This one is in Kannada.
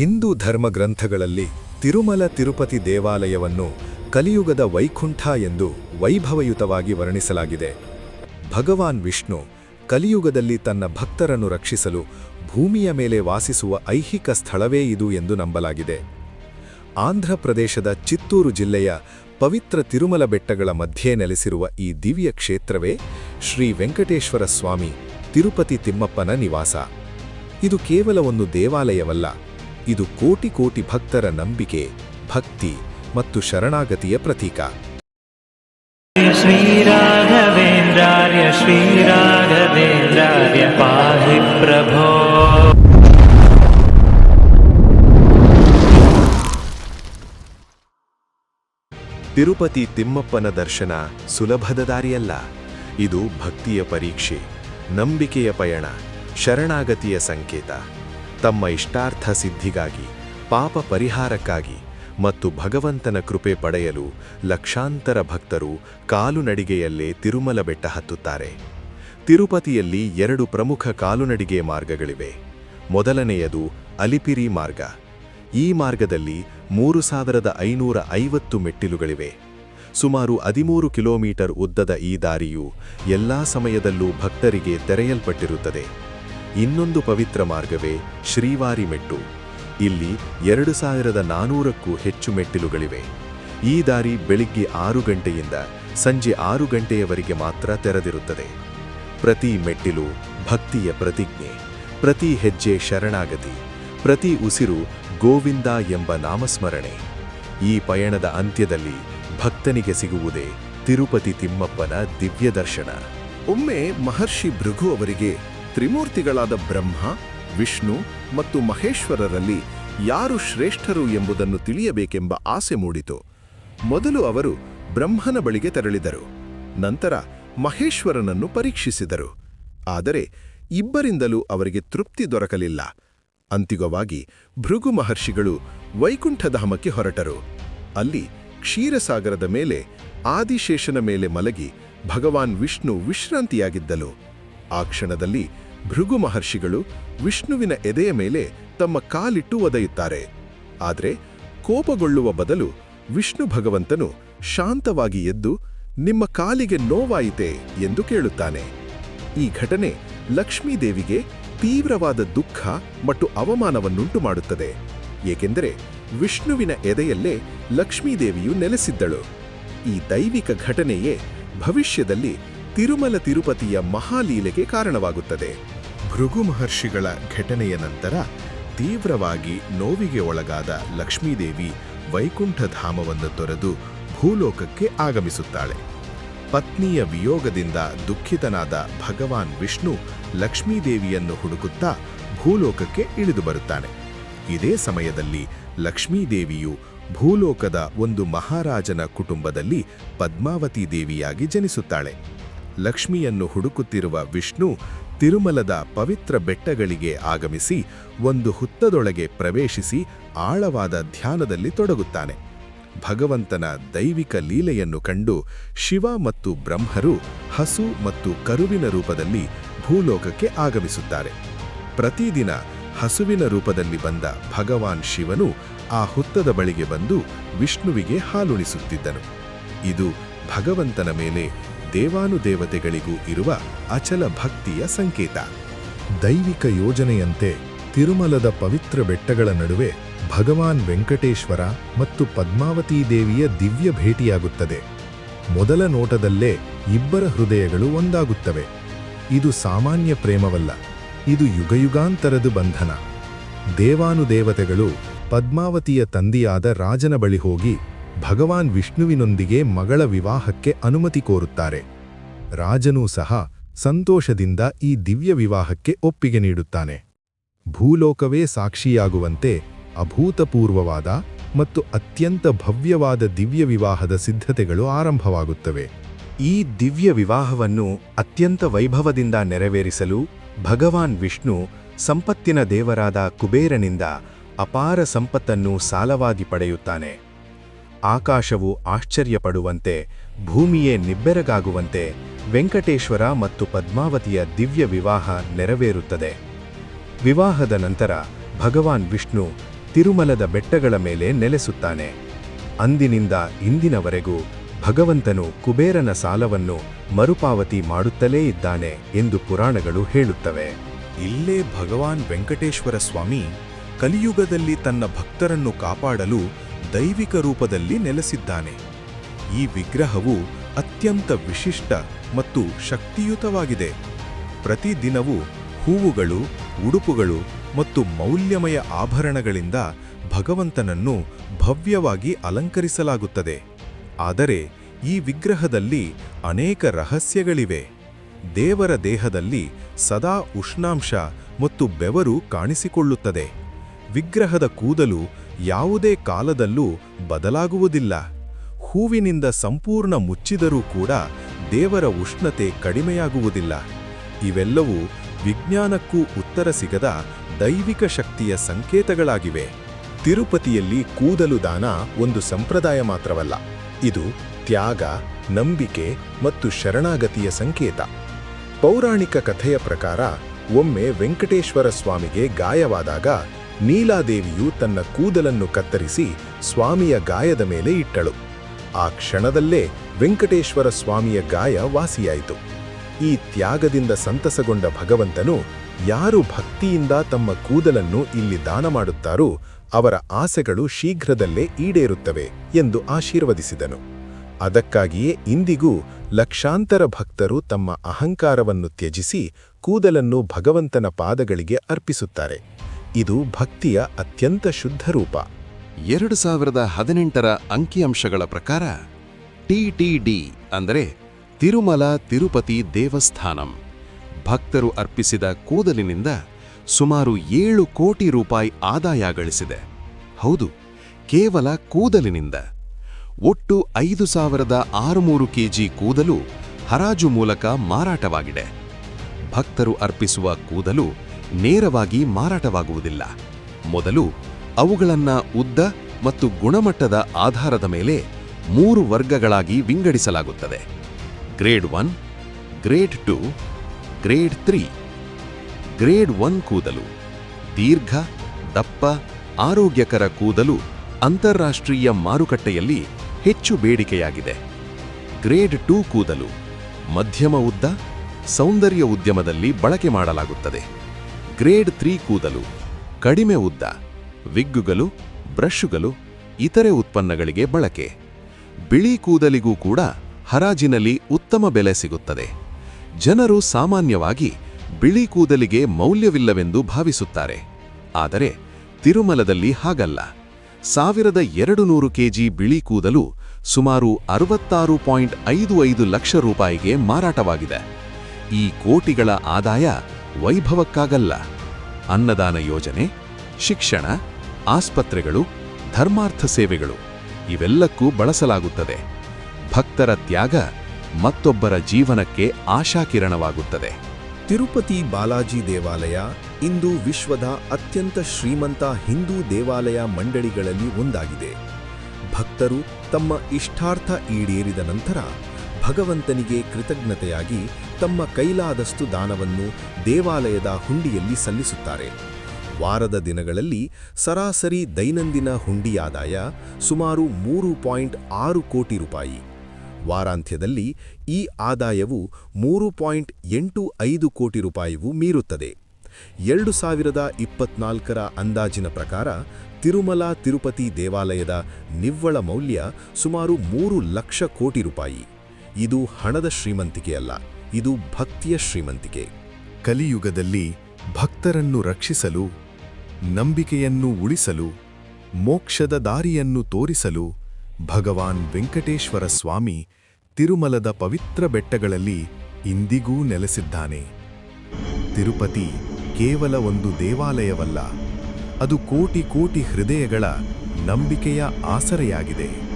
ಹಿಂದೂ ಧರ್ಮಗ್ರಂಥಗಳಲ್ಲಿ ತಿರುಮಲ ತಿರುಪತಿ ದೇವಾಲಯವನ್ನು ಕಲಿಯುಗದ ವೈಕುಂಠ ಎಂದು ವೈಭವಯುತವಾಗಿ ವರ್ಣಿಸಲಾಗಿದೆ. ಭಗವಾನ್ ವಿಷ್ಣು ಕಲಿಯುಗದಲ್ಲಿ ತನ್ನ ಭಕ್ತರನ್ನು ರಕ್ಷಿಸಲು ಭೂಮಿಯ ಮೇಲೆ ವಾಸಿಸುವ ಐಹಿಕ ಸ್ಥಳವೇ ಇದು ಎಂದು ನಂಬಲಾಗಿದೆ. ಆಂಧ್ರಪ್ರದೇಶದ ಚಿತ್ತೂರು ಜಿಲ್ಲೆಯ ಪವಿತ್ರ ತಿರುಮಲ ಬೆಟ್ಟಗಳ ಮಧ್ಯೆ ನೆಲೆಸಿರುವ ಈ ದಿವ್ಯ ಕ್ಷೇತ್ರವೇ ಶ್ರೀ ವೆಂಕಟೇಶ್ವರ ಸ್ವಾಮಿ ತಿರುಪತಿ ತಿಮ್ಮಪ್ಪನ ನಿವಾಸ. ಇದು ಕೇವಲ ಒಂದು ದೇವಾಲಯವಲ್ಲ ಇದು ಕೋಟಿ ಕೋಟಿ ಭಕ್ತರ ನಂಬಿಕೆ ಭಕ್ತಿ ಮತ್ತು ಶರಣಾಗತಿಯ ಪ್ರತೀಕ. ಶ್ರೀರಾಘವೇಂದ್ರಾರ್ಯ ಶ್ರೀರಾಘವೇಂದ್ರಾರ್ಯ ಪಾಹಿ ಪ್ರಭೋ. ತಿರುಪತಿ ತಿಮ್ಮಪ್ಪನ ದರ್ಶನ ಸುಲಭದ ದಾರಿಯಲ್ಲ. ಇದು ಭಕ್ತಿಯ ಪರೀಕ್ಷೆ ನಂಬಿಕೆಯ ಪಯಣ ಶರಣಾಗತಿಯ ಸಂಕೇತ. ತಮ್ಮ ಇಷ್ಟಾರ್ಥ ಸಿದ್ಧಿಗಾಗಿ, ಪಾಪ ಪರಿಹಾರಕ್ಕಾಗಿ ಮತ್ತು ಭಗವಂತನ ಕೃಪೆ ಪಡೆಯಲು ಲಕ್ಷಾಂತರ ಭಕ್ತರು ಕಾಲುನಡಿಗೆಯಲ್ಲೇ ತಿರುಮಲ ಬೆಟ್ಟ ಹತ್ತುತ್ತಾರೆ. ತಿರುಪತಿಯಲ್ಲಿ ಎರಡು ಪ್ರಮುಖ ಕಾಲುನಡಿಗೆ ಮಾರ್ಗಗಳಿವೆ. ಮೊದಲನೆಯದು ಅಲಿಪಿರಿ ಮಾರ್ಗ. ಈ ಮಾರ್ಗದಲ್ಲಿ ಮೂರು ಸಾವಿರದ ಐನೂರ ಐವತ್ತು ಮೆಟ್ಟಿಲುಗಳಿವೆ. ಸುಮಾರು ಹದಿಮೂರು ಕಿಲೋಮೀಟರ್ ಉದ್ದದ ಈ ದಾರಿಯು ಎಲ್ಲಾ ಸಮಯದಲ್ಲೂ ಭಕ್ತರಿಗೆ ತೆರೆಯಲ್ಪಟ್ಟಿರುತ್ತದೆ. ಇನ್ನೊಂದು ಪವಿತ್ರ ಮಾರ್ಗವೇ ಶ್ರೀವಾರಿ ಮೆಟ್ಟು. ಇಲ್ಲಿ ಎರಡು ಸಾವಿರದ ನಾನೂರಕ್ಕೂ ಹೆಚ್ಚು ಮೆಟ್ಟಿಲುಗಳಿವೆ. ಈ ದಾರಿ ಬೆಳಿಗ್ಗೆ ಆರು ಗಂಟೆಯಿಂದ ಸಂಜೆ ಆರು ಗಂಟೆಯವರೆಗೆ ಮಾತ್ರ ತೆರೆದಿರುತ್ತದೆ. ಪ್ರತಿ ಮೆಟ್ಟಿಲು ಭಕ್ತಿಯ ಪ್ರತಿಜ್ಞೆ, ಪ್ರತಿ ಹೆಜ್ಜೆ ಶರಣಾಗತಿ, ಪ್ರತಿ ಉಸಿರು ಗೋವಿಂದ ಎಂಬ ನಾಮಸ್ಮರಣೆ. ಈ ಪಯಣದ ಅಂತ್ಯದಲ್ಲಿ ಭಕ್ತನಿಗೆ ಸಿಗುವುದೇ ತಿರುಪತಿ ತಿಮ್ಮಪ್ಪನ ದಿವ್ಯ ದರ್ಶನ ಒಮ್ಮೆ ಮಹರ್ಷಿ ಭೃಗು ಅವರಿಗೆ ತ್ರಿಮೂರ್ತಿಗಳಾದ ಬ್ರಹ್ಮ, ವಿಷ್ಣು ಮತ್ತು ಮಹೇಶ್ವರರಲ್ಲಿ ಯಾರು ಶ್ರೇಷ್ಠರು ಎಂಬುದನ್ನು ತಿಳಿಯಬೇಕೆಂಬ ಆಸೆ ಮೂಡಿತು. ಮೊದಲು ಅವರು ಬ್ರಹ್ಮನ ಬಳಿಗೆ ತೆರಳಿದರು. ನಂತರ ಮಹೇಶ್ವರನನ್ನು ಪರೀಕ್ಷಿಸಿದರು. ಆದರೆ ಇಬ್ಬರಿಂದಲೂ ಅವರಿಗೆ ತೃಪ್ತಿ ದೊರಕಲಿಲ್ಲ. ಅಂತಿಮವಾಗಿ ಭೃಗು ಮಹರ್ಷಿಗಳು ವೈಕುಂಠಧಾಮಕ್ಕೆ ಹೊರಟರು. ಅಲ್ಲಿ ಕ್ಷೀರಸಾಗರದ ಮೇಲೆ ಆದಿಶೇಷನ ಮೇಲೆ ಮಲಗಿ ಭಗವಾನ್ ವಿಷ್ಣು ವಿಶ್ರಾಂತಿಯಾಗಿದ್ದಲು. ಆ ಕ್ಷಣದಲ್ಲಿ ಭೃಗು ಮಹರ್ಷಿಗಳು ವಿಷ್ಣುವಿನ ಎದೆಯ ಮೇಲೆ ತಮ್ಮ ಕಾಲಿಟ್ಟು ಒದೆಯುತ್ತಾರೆ. ಆದರೆ ಕೋಪಗೊಳ್ಳುವ ಬದಲು ವಿಷ್ಣು ಭಗವಂತನು ಶಾಂತವಾಗಿ ಎದ್ದು ನಿಮ್ಮ ಕಾಲಿಗೆ ನೋವಾಯಿತೆ ಎಂದು ಕೇಳುತ್ತಾನೆ. ಈ ಘಟನೆ ಲಕ್ಷ್ಮೀದೇವಿಗೆ ತೀವ್ರವಾದ ದುಃಖ ಮತ್ತು ಅವಮಾನವನ್ನುಂಟು ಮಾಡುತ್ತದೆ. ಏಕೆಂದರೆ ವಿಷ್ಣುವಿನ ಎದೆಯಲ್ಲೇ ಲಕ್ಷ್ಮೀದೇವಿಯು ನೆಲೆಸಿದ್ದಳು. ಈ ದೈವಿಕ ಘಟನೆಯೇ ಭವಿಷ್ಯದಲ್ಲಿ ತಿರುಮಲ ತಿರುಪತಿಯ ಮಹಾಲೀಲೆಗೆ ಕಾರಣವಾಗುತ್ತದೆ. ಭೃಗು ಮಹರ್ಷಿಗಳ ಘಟನೆಯ ನಂತರ ತೀವ್ರವಾಗಿ ನೋವಿಗೆ ಒಳಗಾದ ಲಕ್ಷ್ಮೀದೇವಿ ವೈಕುಂಠಧಾಮವನ್ನು ತೊರೆದು ಭೂಲೋಕಕ್ಕೆ ಆಗಮಿಸುತ್ತಾಳೆ. ಪತ್ನಿಯ ವಿಯೋಗದಿಂದ ದುಃಖಿತನಾದ ಭಗವಾನ್ ವಿಷ್ಣು ಲಕ್ಷ್ಮೀದೇವಿಯನ್ನು ಹುಡುಕುತ್ತಾ ಭೂಲೋಕಕ್ಕೆ ಇಳಿದು ಬರುತ್ತಾನೆ. ಇದೇ ಸಮಯದಲ್ಲಿ ಲಕ್ಷ್ಮೀದೇವಿಯು ಭೂಲೋಕದ ಒಂದು ಮಹಾರಾಜನ ಕುಟುಂಬದಲ್ಲಿ ಪದ್ಮಾವತಿ ದೇವಿಯಾಗಿ ಜನಿಸುತ್ತಾಳೆ. ಲಕ್ಷ್ಮಿಯನ್ನು ಹುಡುಕುತ್ತಿರುವ ವಿಷ್ಣು ತಿರುಮಲದ ಪವಿತ್ರ ಬೆಟ್ಟಗಳಿಗೆ ಆಗಮಿಸಿ ಒಂದು ಹುತ್ತದೊಳಗೆ ಪ್ರವೇಶಿಸಿ ಆಳವಾದ ಧ್ಯಾನದಲ್ಲಿ ತೊಡಗುತ್ತಾನೆ. ಭಗವಂತನ ದೈವಿಕ ಲೀಲೆಯನ್ನು ಕಂಡು ಶಿವ ಮತ್ತು ಬ್ರಹ್ಮರು ಹಸು ಮತ್ತು ಕರುವಿನ ರೂಪದಲ್ಲಿ ಭೂಲೋಕಕ್ಕೆ ಆಗಮಿಸುತ್ತಾರೆ. ಪ್ರತಿದಿನ ಹಸುವಿನ ರೂಪದಲ್ಲಿ ಬಂದ ಭಗವಾನ್ ಶಿವನು ಆ ಹುತ್ತದ ಬಳಿಗೆ ಬಂದು ವಿಷ್ಣುವಿಗೆ ಹಾಲುಣಿಸುತ್ತಿದ್ದನು. ಇದು ಭಗವಂತನ ಮೇಲೆ ದೇವಾನುದೇವತೆಗಳಿಗೂ ಇರುವ ಅಚಲ ಭಕ್ತಿಯ ಸಂಕೇತ. ದೈವಿಕ ಯೋಜನೆಯಂತೆ ತಿರುಮಲದ ಪವಿತ್ರ ಬೆಟ್ಟಗಳ ನಡುವೆ ಭಗವಾನ್ ವೆಂಕಟೇಶ್ವರ ಮತ್ತು ಪದ್ಮಾವತಿ ದೇವಿಯ ದಿವ್ಯ ಭೇಟಿಯಾಗುತ್ತದೆ. ಮೊದಲ ನೋಟದಲ್ಲೇ ಇಬ್ಬರ ಹೃದಯಗಳು ಒಂದಾಗುತ್ತವೆ. ಇದು ಸಾಮಾನ್ಯ ಪ್ರೇಮವಲ್ಲ, ಇದು ಯುಗಯುಗಾಂತರದ ಬಂಧನ. ದೇವಾನುದೇವತೆಗಳು ಪದ್ಮಾವತಿಯ ತಂದೆಯಾದ ರಾಜನ ಬಳಿ ಹೋಗಿ ಭಗವಾನ್ ವಿಷ್ಣುವಿನೊಂದಿಗೆ ಮಗಳ ವಿವಾಹಕ್ಕೆ ಅನುಮತಿ ಕೋರುತ್ತಾರೆ. ರಾಜನೂ ಸಹ ಸಂತೋಷದಿಂದ ಈ ದಿವ್ಯ ವಿವಾಹಕ್ಕೆ ಒಪ್ಪಿಗೆ ನೀಡುತ್ತಾನೆ. ಭೂಲೋಕವೇ ಸಾಕ್ಷಿಯಾಗುವಂತೆ ಅಭೂತಪೂರ್ವವಾದ ಮತ್ತು ಅತ್ಯಂತ ಭವ್ಯವಾದ ದಿವ್ಯ ವಿವಾಹದ ಸಿದ್ಧತೆಗಳು ಆರಂಭವಾಗುತ್ತವೆ. ಈ ದಿವ್ಯ ವಿವಾಹವನ್ನು ಅತ್ಯಂತ ವೈಭವದಿಂದ ನೆರವೇರಿಸಲು ಭಗವಾನ್ ವಿಷ್ಣು ಸಂಪತ್ತಿನ ದೇವರಾದ ಕುಬೇರನಿಂದ ಅಪಾರ ಸಂಪತ್ತನ್ನು ಸಾಲವಾಗಿ ಪಡೆಯುತ್ತಾನೆ. ಆಕಾಶವು ಆಶ್ಚರ್ಯಪಡುವಂತೆ, ಭೂಮಿಯೇ ನಿಬ್ಬೆರಗಾಗುವಂತೆ ವೆಂಕಟೇಶ್ವರ ಮತ್ತು ಪದ್ಮಾವತಿಯ ದಿವ್ಯ ವಿವಾಹ ನೆರವೇರುತ್ತದೆ. ವಿವಾಹದ ನಂತರ ಭಗವಾನ್ ವಿಷ್ಣು ತಿರುಮಲದ ಬೆಟ್ಟಗಳ ಮೇಲೆ ನೆಲೆಸುತ್ತಾನೆ. ಅಂದಿನಿಂದ ಇಂದಿನವರೆಗೂ ಭಗವಂತನು ಕುಬೇರನ ಸಾಲವನ್ನು ಮರುಪಾವತಿ ಮಾಡುತ್ತಲೇ ಇದ್ದಾನೆ ಎಂದು ಪುರಾಣಗಳು ಹೇಳುತ್ತವೆ. ಇಲ್ಲೇ ಭಗವಾನ್ ವೆಂಕಟೇಶ್ವರ ಸ್ವಾಮಿ ಕಲಿಯುಗದಲ್ಲಿ ತನ್ನ ಭಕ್ತರನ್ನು ಕಾಪಾಡಲು ದೈವಿಕ ರೂಪದಲ್ಲಿ ನೆಲೆಸಿದ್ದಾನೆ. ಈ ವಿಗ್ರಹವು ಅತ್ಯಂತ ವಿಶಿಷ್ಟ ಮತ್ತು ಶಕ್ತಿಯುತವಾಗಿದೆ. ಪ್ರತಿದಿನವೂ ಹೂವುಗಳು, ಉಡುಪುಗಳು ಮತ್ತು ಮೌಲ್ಯಮಯ ಆಭರಣಗಳಿಂದ ಭಗವಂತನನ್ನು ಭವ್ಯವಾಗಿ ಅಲಂಕರಿಸಲಾಗುತ್ತದೆ. ಆದರೆ ಈ ವಿಗ್ರಹದಲ್ಲಿ ಅನೇಕ ರಹಸ್ಯಗಳಿವೆ. ದೇವರ ದೇಹದಲ್ಲಿ ಸದಾ ಉಷ್ಣಾಂಶ ಮತ್ತು ಬೆವರು ಕಾಣಿಸಿಕೊಳ್ಳುತ್ತದೆ. ವಿಗ್ರಹದ ಕೂದಲು ಯಾವುದೇ ಕಾಲದಲ್ಲೂ ಬದಲಾಗುವುದಿಲ್ಲ. ಹೂವಿನಿಂದ ಸಂಪೂರ್ಣ ಮುಚ್ಚಿದರೂ ಕೂಡ ದೇವರ ಉಷ್ಣತೆ ಕಡಿಮೆಯಾಗುವುದಿಲ್ಲ. ಇವೆಲ್ಲವೂ ವಿಜ್ಞಾನಕ್ಕೂ ಉತ್ತರ ಸಿಗದ ದೈವಿಕ ಶಕ್ತಿಯ ಸಂಕೇತಗಳಾಗಿವೆ. ತಿರುಪತಿಯಲ್ಲಿ ಕೂದಲು ದಾನ ಒಂದು ಸಂಪ್ರದಾಯ ಮಾತ್ರವಲ್ಲ. ಇದು ತ್ಯಾಗ, ನಂಬಿಕೆ ಮತ್ತು ಶರಣಾಗತಿಯ ಸಂಕೇತ. ಪೌರಾಣಿಕ ಕಥೆಯ ಪ್ರಕಾರ ಒಮ್ಮೆ ವೆಂಕಟೇಶ್ವರ ಸ್ವಾಮಿಗೆ ಗಾಯವಾದಾಗ ನೀಲಾದೇವಿಯು ತನ್ನ ಕೂದಲನ್ನು ಕತ್ತರಿಸಿ ಸ್ವಾಮಿಯ ಗಾಯದ ಮೇಲೆ ಇಟ್ಟಳು. ಆ ಕ್ಷಣದಲ್ಲೇ ವೆಂಕಟೇಶ್ವರ ಸ್ವಾಮಿಯ ಗಾಯ ವಾಸಿಯಾಯಿತು. ಈ ತ್ಯಾಗದಿಂದ ಸಂತಸಗೊಂಡ ಭಗವಂತನು ಯಾರು ಭಕ್ತಿಯಿಂದ ತಮ್ಮ ಕೂದಲನ್ನು ಇಲ್ಲಿ ದಾನ ಮಾಡುತ್ತಾರೋ ಅವರ ಆಸೆಗಳು ಶೀಘ್ರದಲ್ಲೇ ಈಡೇರುತ್ತವೆ ಎಂದು ಆಶೀರ್ವದಿಸಿದನು. ಅದಕ್ಕಾಗಿಯೇ ಇಂದಿಗೂ ಲಕ್ಷಾಂತರ ಭಕ್ತರು ತಮ್ಮ ಅಹಂಕಾರವನ್ನು ತ್ಯಜಿಸಿ ಕೂದಲನ್ನು ಭಗವಂತನ ಪಾದಗಳಿಗೆ ಅರ್ಪಿಸುತ್ತಾರೆ. ಇದು ಭಕ್ತಿಯ ಅತ್ಯಂತ ಶುದ್ಧ ರೂಪ. ಎರಡು ಸಾವಿರದ ಹದಿನೆಂಟರ ಅಂಕಿಅಂಶಗಳ ಪ್ರಕಾರ ಟಿಟಿಡಿ ಅಂದರೆ ತಿರುಮಲ ತಿರುಪತಿ ದೇವಸ್ಥಾನಂ. ಭಕ್ತರು ಅರ್ಪಿಸಿದ ಕೂದಲಿನಿಂದ ಸುಮಾರು ಏಳು ಕೋಟಿ ರೂಪಾಯಿ ಆದಾಯ ಗಳಿಸಿದೆ ಹೌದು, ಕೇವಲ ಕೂದಲಿನಿಂದ. ಒಟ್ಟು ಐದು ಸಾವಿರದ ಆರುನೂರು ಕೆಜಿ ಕೂದಲು ಹರಾಜು ಮೂಲಕ ಮಾರಾಟವಾಗಿದೆ. ಭಕ್ತರು ಅರ್ಪಿಸುವ ಕೂದಲು ನೇರವಾಗಿ ಮಾರಾಟವಾಗುವುದಿಲ್ಲ. ಮೊದಲು ಅವುಗಳನ್ನ ಉದ್ದ ಮತ್ತು ಗುಣಮಟ್ಟದ ಆಧಾರದ ಮೇಲೆ ಮೂರು ವರ್ಗಗಳಾಗಿ ವಿಂಗಡಿಸಲಾಗುತ್ತದೆ. Grade one, grade two, grade three. Grade one ಕೂದಲು, ದೀರ್ಘ, ದಪ್ಪ, ಆರೋಗ್ಯಕರ ಕೂದಲು ಅಂತಾರಾಷ್ಟ್ರೀಯ ಮಾರುಕಟ್ಟೆಯಲ್ಲಿ ಹೆಚ್ಚು ಬೇಡಿಕೆಯಾಗಿದೆ. ಗ್ರೇಡ್ ಟೂ ಕೂದಲು ಮಧ್ಯಮ ಉದ್ದ, ಸೌಂದರ್ಯ ಉದ್ಯಮದಲ್ಲಿ ಬಳಕೆ ಮಾಡಲಾಗುತ್ತದೆ. ಗ್ರೇಡ್ ತ್ರೀ ಕೂದಲು, ಕಡಿಮೆ ಉದ್ದ ವಿಗ್ಗುಗಳು ಬ್ರಷುಗಳು ಇತರೆ ಉತ್ಪನ್ನಗಳಿಗೆ ಬಳಕೆ. ಬಿಳಿ ಕೂದಲಿಗೂ ಕೂಡ ಹರಾಜಿನಲ್ಲಿ ಉತ್ತಮ ಬೆಲೆ ಸಿಗುತ್ತದೆ. ಜನರು ಸಾಮಾನ್ಯವಾಗಿ ಬಿಳಿ ಕೂದಲಿಗೆ ಮೌಲ್ಯವಿಲ್ಲವೆಂದು ಭಾವಿಸುತ್ತಾರೆ. ಆದರೆ ತಿರುಮಲದಲ್ಲಿ ಹಾಗಲ್ಲ. ಸಾವಿರದ ಎರಡು ನೂರು ಕೆಜಿ ಬಿಳಿ ಕೂದಲು ಸುಮಾರು ಅರವತ್ತಾರು ಪಾಯಿಂಟ್ ಐದು ಐದು ಲಕ್ಷ ರೂಪಾಯಿಗೆ ಮಾರಾಟವಾಗಿದೆ. ಈ ಕೋಟಿಗಳ ಆದಾಯ ವೈಭವಕ್ಕಾಗಲ್ಲ. ಅನ್ನದಾನ ಯೋಜನೆ, ಶಿಕ್ಷಣ, ಆಸ್ಪತ್ರೆಗಳು, ಧರ್ಮಾರ್ಥ ಸೇವೆಗಳು, ಇವೆಲ್ಲಕ್ಕೂ ಬಳಸಲಾಗುತ್ತದೆ. ಭಕ್ತರ ತ್ಯಾಗ ಮತ್ತೊಬ್ಬರ ಜೀವನಕ್ಕೆ ಆಶಾಕಿರಣವಾಗುತ್ತದೆ. ತಿರುಪತಿ ಬಾಲಾಜಿ ದೇವಾಲಯ ಇಂದು ವಿಶ್ವದ ಅತ್ಯಂತ ಶ್ರೀಮಂತ ಹಿಂದೂ ದೇವಾಲಯ ಮಂಡಳಿಗಳಲ್ಲಿ ಒಂದಾಗಿದೆ. ಭಕ್ತರು ತಮ್ಮ ಇಷ್ಟಾರ್ಥ ಈಡೇರಿದ ನಂತರ ಭಗವಂತನಿಗೆ ಕೃತಜ್ಞತೆಯಾಗಿ ತಮ್ಮ ಕೈಲಾದಷ್ಟು ದಾನವನ್ನು ದೇವಾಲಯದ ಹುಂಡಿಯಲ್ಲಿ ಸಲ್ಲಿಸುತ್ತಾರೆ. ವಾರದ ದಿನಗಳಲ್ಲಿ ಸರಾಸರಿ ದೈನಂದಿನ ಹುಂಡಿ ಆದಾಯ ಸುಮಾರು ಮೂರು ಪಾಯಿಂಟ್ ಆರು ಕೋಟಿ ರೂಪಾಯಿ. ವಾರಾಂತ್ಯದಲ್ಲಿ ಈ ಆದಾಯವು ಮೂರು ಪಾಯಿಂಟ್ ಎಂಟು ಐದು ಕೋಟಿ ರೂಪಾಯಿಗೂ ಮೀರುತ್ತದೆ. ಎರಡು ಸಾವಿರದ ಇಪ್ಪತ್ನಾಲ್ಕರ ಅಂದಾಜಿನ ಪ್ರಕಾರ ತಿರುಮಲ ತಿರುಪತಿ ದೇವಾಲಯದ ನಿವ್ವಳ ಮೌಲ್ಯ ಸುಮಾರು ಮೂರು ಲಕ್ಷ ಕೋಟಿ ರೂಪಾಯಿ. ಇದು ಹಣದ ಶ್ರೀಮಂತಿಕೆಯಲ್ಲ. ಇದು ಭಕ್ತಿಯ ಶ್ರೀಮಂತಿಕೆ. ಕಲಿಯುಗದಲ್ಲಿ ಭಕ್ತರನ್ನು ರಕ್ಷಿಸಲು, ನಂಬಿಕೆಯನ್ನು ಉಳಿಸಲು, ಮೋಕ್ಷದ ದಾರಿಯನ್ನು ತೋರಿಸಲು ಭಗವಾನ್ ವೆಂಕಟೇಶ್ವರ ಸ್ವಾಮಿ ತಿರುಮಲದ ಪವಿತ್ರ ಬೆಟ್ಟಗಳಲ್ಲಿ ಇಂದಿಗೂ ನೆಲೆಸಿದ್ದಾನೆ. ತಿರುಪತಿ ಕೇವಲ ಒಂದು ದೇವಾಲಯವಲ್ಲ, ಅದು ಕೋಟಿ ಕೋಟಿ ಹೃದಯಗಳ ನಂಬಿಕೆಯ ಆಸರೆಯಾಗಿದೆ.